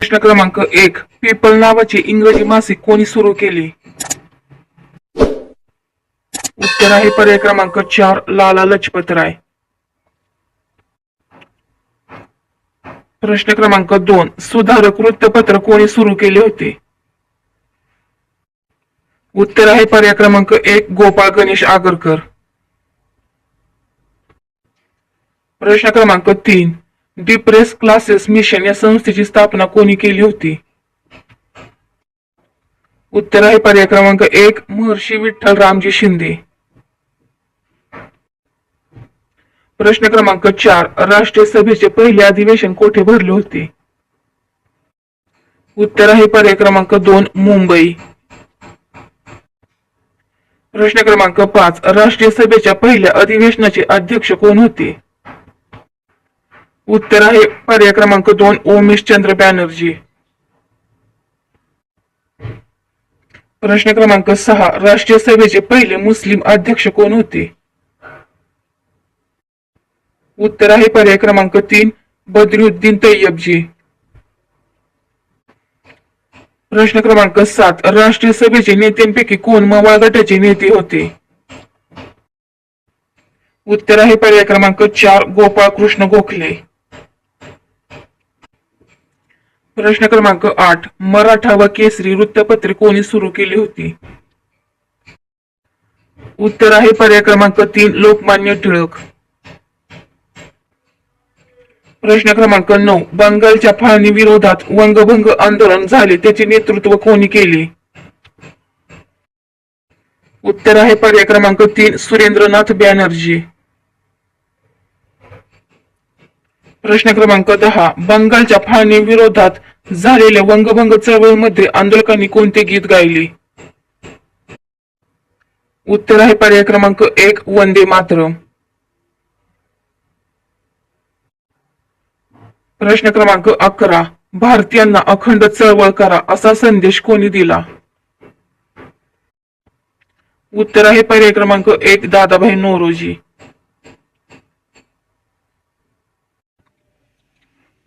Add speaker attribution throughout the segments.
Speaker 1: प्रश्न क्रमांक एक. पीपल नावाचे इंग्रजी मासिक कोणी सुरू केले? उत्तर आहे पर्याय क्रमांक चार लाला लजपत राय. प्रश्न क्रमांक दोन. सुधारक वृत्तपत्र कोणी सुरू केले होते? उत्तर आहे पर्याय क्रमांक एक गोपाळ गणेश आगरकर. प्रश्न क्रमांक तीन. डिप्रेस क्लासेस मिशन या संस्थेची स्थापना कोणी केली होती? उत्तर आहे पर्याय क्रमांक एक महर्षी विठ्ठल रामजी शिंदे. प्रश्न क्रमांक चार राष्ट्रीय सभेचे पहिले अधिवेशन कोठे भरले होते? उत्तर आहे पर्याय क्रमांक दोन मुंबई. प्रश्न क्रमांक पाच राष्ट्रीय सभेच्या पहिल्या अधिवेशनाचे अध्यक्ष कोण होते? उत्तर आहे पर्याय क्रमांक दोन ओमेश चंद्र बॅनर्जी. प्रश्न क्रमांक सहा राष्ट्रीय सभेचे पहिले मुस्लिम अध्यक्ष कोण होते? उत्तर आहे पर्याय क्रमांक तीन बद्रुद्दीन तय्यबजी प्रश्न क्रमांक सात राष्ट्रीय सभेचे नेत्यांपैकी कोण मवाळ गटाचे नेते होते? उत्तर आहे पर्याय क्रमांक चार गोपाळ कृष्ण गोखले. प्रश्न क्रमांक आठ मराठा व केसरी वृत्तपत्रे कोणी सुरू केली होती? उत्तर आहे पर्याय क्रमांक तीन लोकमान्य टिळक. प्रश्न क्रमांक नऊ बंगालच्या फाळणी विरोधात वंगभंग आंदोलन झाले त्याचे नेतृत्व कोणी केले? उत्तर आहे पर्याय क्रमांक तीन सुरेंद्रनाथ बॅनर्जी. प्रश्न क्रमांक दहा बंगालच्या फाळणी विरोधात झालेल्या वंगभंग चळवळीमध्ये आंदोलकांनी कोणते गीत गायले? उत्तर आहे पर्याय क्रमांक एक वंदे मात्र प्रश्न क्रमांक अकरा भारतीयांना अखंड चळवळ करा असा संदेश कोणी दिला? उत्तर आहे पर्याय क्रमांक एक दादाभाई नोरोजी.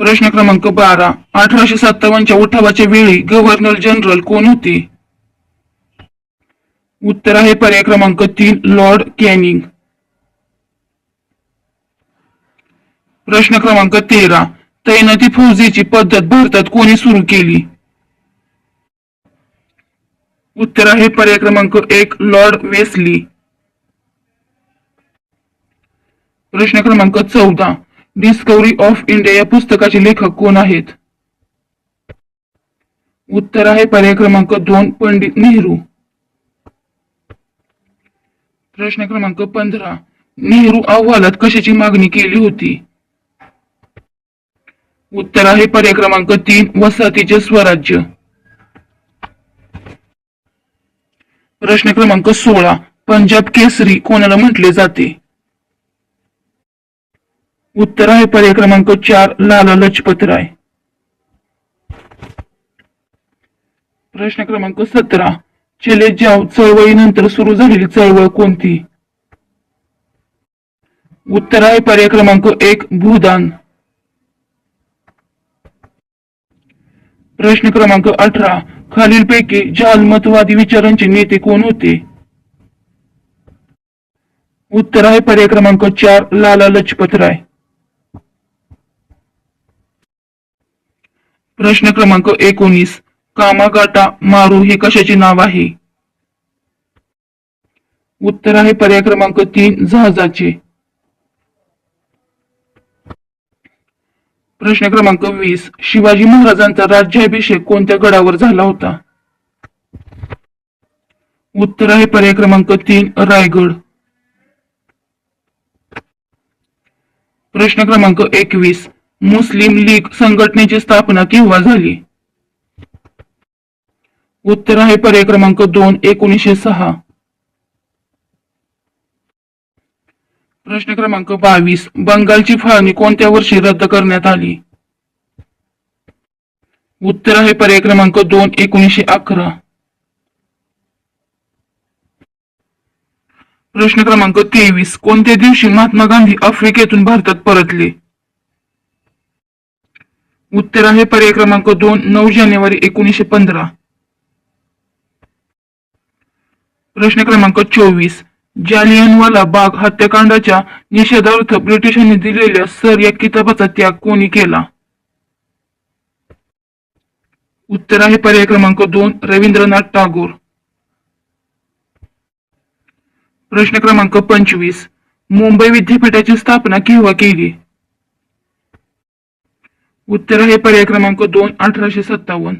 Speaker 1: प्रश्न क्रमांक बारा अठराशे सत्तावन्नच्या उठावाच्या वेळी गव्हर्नर जनरल कोण होते? उत्तर आहे पर्याय क्रमांक तीन लॉर्ड कॅनिंग प्रश्न क्रमांक तेरा तैनाती फौजेची पद्धत भारतात कोणी सुरू केली? उत्तर आहे पर्याय क्रमांक एक लॉर्ड वेस्ली प्रश्न क्रमांक चौदा डिस्कवरी ऑफ इंडिया या पुस्तकाचे लेखक कोण आहेत? उत्तर आहे पर्याय क्रमांक दोन पंडित नेहरू. प्रश्न क्रमांक पंधरा. नेहरू अहवालात कशाची मागणी केली होती? उत्तर आहे पर्याय क्रमांक तीन वसाहतीचे स्वराज्य. प्रश्न क्रमांक सोळा. पंजाब केसरी कोणाला म्हटले जाते? उत्तर आहे पर्याय क्रमांक चार लाला लजपत राय. प्रश्न क्रमांक सतरा. चले जाव चळवळीनंतर सुरू झालेली चळवळ कोणती? उत्तर आहे पर्याय क्रमांक एक भूदान. प्रश्न क्रमांक अठरा. खालीलपैकी जालमतवादी विचारांचे नेते कोण होते? उत्तर आहे पर्याय क्रमांक चार लाला लजपत राय. प्रश्न क्रमांक एकोणीस. कामागाटा मारू हे कशाचे नाव आहे? उत्तर आहे पर्याय क्रमांक तीन जहाजाचे. प्रश्न क्रमांक वीस. शिवाजी महाराजांचा राज्याभिषेक कोणत्या गडावर झाला होता? उत्तर आहे पर्याय क्रमांक तीन रायगड. प्रश्न क्रमांक एकवीस. मुस्लिम लीग संघटनेची स्थापना केव्हा झाली? उत्तर आहे पर्याय क्रमांक दोन एकोणीसशे सहा. प्रश्न क्रमांक बावीस बंगालची फाळणी कोणत्या वर्षी रद्द करण्यात आली? उत्तर आहे पर्याय क्रमांक दोन एकोणीसशे अकरा. प्रश्न क्रमांक तेवीस कोणत्या दिवशी महात्मा गांधी आफ्रिकेतून भारतात परतले? उत्तर आहे पर्याय क्रमांक दोन नऊ जानेवारी एकोणीसशे पंधरा. प्रश्न क्रमांक चोवीस. जालियनवाला बाग हत्याकांडाच्या निषेधार्थ ब्रिटिशांनी दिलेल्या सर या किताबाचा त्याग कोणी केला? उत्तर आहे पर्याय क्रमांक दोन रवींद्रनाथ टागोर. प्रश्न क्रमांक पंचवीस. मुंबई विद्यापीठाची स्थापना केव्हा केली? उत्तर आहे पर्याय क्रमांक दोन अठराशे सत्तावन्न.